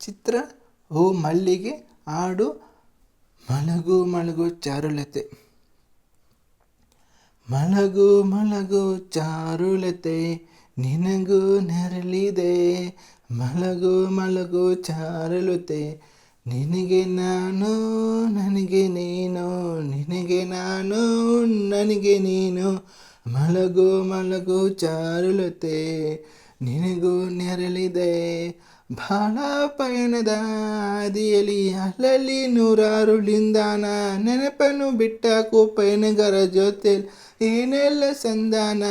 ಚಿತ್ರ ಓ ಮಲ್ಲಿಗೆ, ಹಾಡು, ಮಲಗು ಮಲಗು ಚಾರುಲತೆ. ಮಲಗು ಮಲಗು ಚಾರುಲತೆ, ನಿನಗೂ ನೆರಳಿದೆ. ಮಲಗು ಮಲಗು ಚಾರುಲತೆ, ನಿನಗೆ ನಾನು, ನನಗೆ ನೀನು, ನಿನಗೆ ನಾನು, ನನಗೆ ನೀನು. ಮಲಗು ಮಲಗು ಚಾರುಲತೆ, ನಿನಗೂ ನೆರಳಿದೆ. ಬಾಳ ಪಯಣದ ಹಾದಿಯಲ್ಲಿ ಅಲ್ಲಲ್ಲಿ ನೂರಾರು ಲಿಂದಾನ ನೆನಪನ್ನು ಬಿಟ್ಟಾಕು ಪಯಣಗರ ಜೊತೆ ಏನೆಲ್ಲ ಸಂಧಾನ?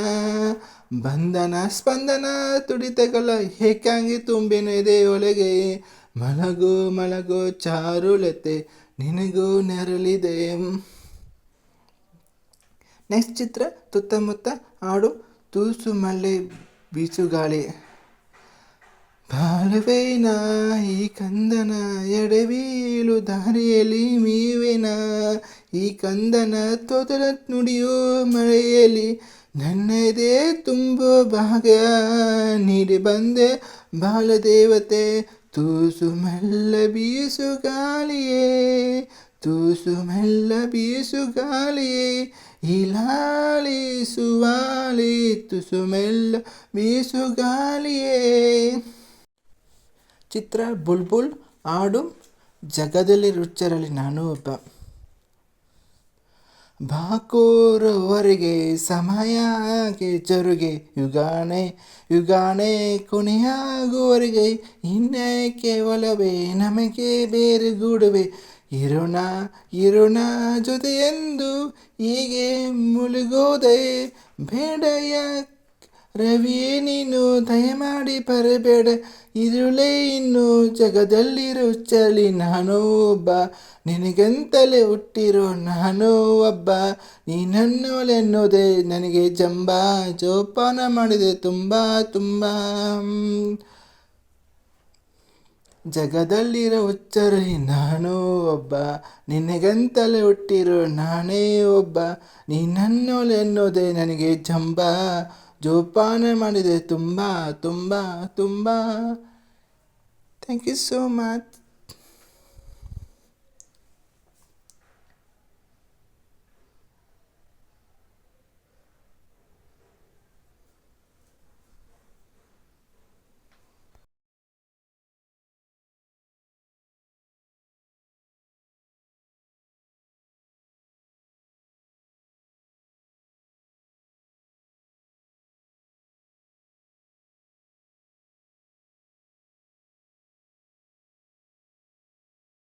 ಬಂಧನ, ಸ್ಪಂದನ, ತುಡಿತಗಳ ಏಕಾಂಗಿ ತುಂಬಿನದೆ ಒಳಗೆ ಮಲಗು ಮಲಗು ಚಾರುಲತೆ ನಿನಗೂ ನೆರಳಿದೆ. ನೆಕ್ಸ್ಟ್ ಚಿತ್ರ ಸುತ್ತಮುತ್ತ ಆಡು ತೂಸು ಮಲ್ಲೆ ಬೀಸುಗಾಳಿ. ಬಾಳುವೇನ ಈ ಕಂದನ ಎಡವೀಲು ದಾರಿಯಲ್ಲಿ ಮೀವೇನ? ಈ ಕಂದನ ತೊದಲ ನುಡಿಯೋ ಮಳೆಯಲ್ಲಿ ನನ್ನದೇ ತುಂಬ ಭಾಗ. ನೀಡಿ ಬಂದೆ ಬಾಲದೇವತೆ, ತೂಸು ಮೆಲ್ಲ ಬೀಸು ಗಾಳಿಯೇ, ತೂಸು ಮೆಲ್ಲ ಬೀಸು ಗಾಳಿಯೇ. ಲಾಳಿ ತುಸು ಮೆಲ್ಲ ಬೀಸು ಗಾಳಿಯೇ. ಚಿತ್ರ ಬುಲ್ಬುಲ್ ಆಡು ಜಗದಲ್ಲಿ ರುಚ್ಚರಲ್ಲಿ ನಾನು ಒಬ್ಬ. ಬಾಕೋರವರೆಗೆ ಸಮಯಕ್ಕೆ ಜರುಗೆ, ಯುಗಾನೆ ಯುಗಾನೆ ಕೊನೆಯಾಗುವರೆಗೆ ಇನ್ನೇ ಕೇವಲವೇ ನಮಗೆ ಬೇರೆ ಗೂಡುವೆ ಇರುಣ, ಇರೋಣ ಜೊತೆಯೆಂದು ಹೀಗೆ ಮುಳುಗೋದೆ, ಬೇಡಯ ರವಿಯೇ ನೀನು ದಯಮಾಡಿ ಬರಬೇಡ. ಇರುಳೇ ಇನ್ನು ಜಗದಲ್ಲಿರು ಚಳಿ. ನಾನು ಒಬ್ಬ, ನಿನಗಂತಲೇ ಹುಟ್ಟಿರೋ ನಾನು ಒಬ್ಬ. ನೀನನ್ನೋಲೆನ್ನೋದೆ ನನಗೆ ಜಂಬ. ಜೋಪಾನ ಮಾಡಿದೆ ತುಂಬ ತುಂಬ. ಜಗದಲ್ಲಿರೋ ಹುಚ್ಚರಿ, ನಾನು ಒಬ್ಬ. ನಿನಗಂತಲೇ ಹುಟ್ಟಿರೋ ನಾನೇ ಒಬ್ಬ. ನೀನನ್ನೋಲೆನ್ನೋದೆ ನನಗೆ ಜಂಬ. ಜೋಪಾನ ಮಾಡಿದೆ. ತುಂಬ ತುಂಬ ತುಂಬ. Thank you so much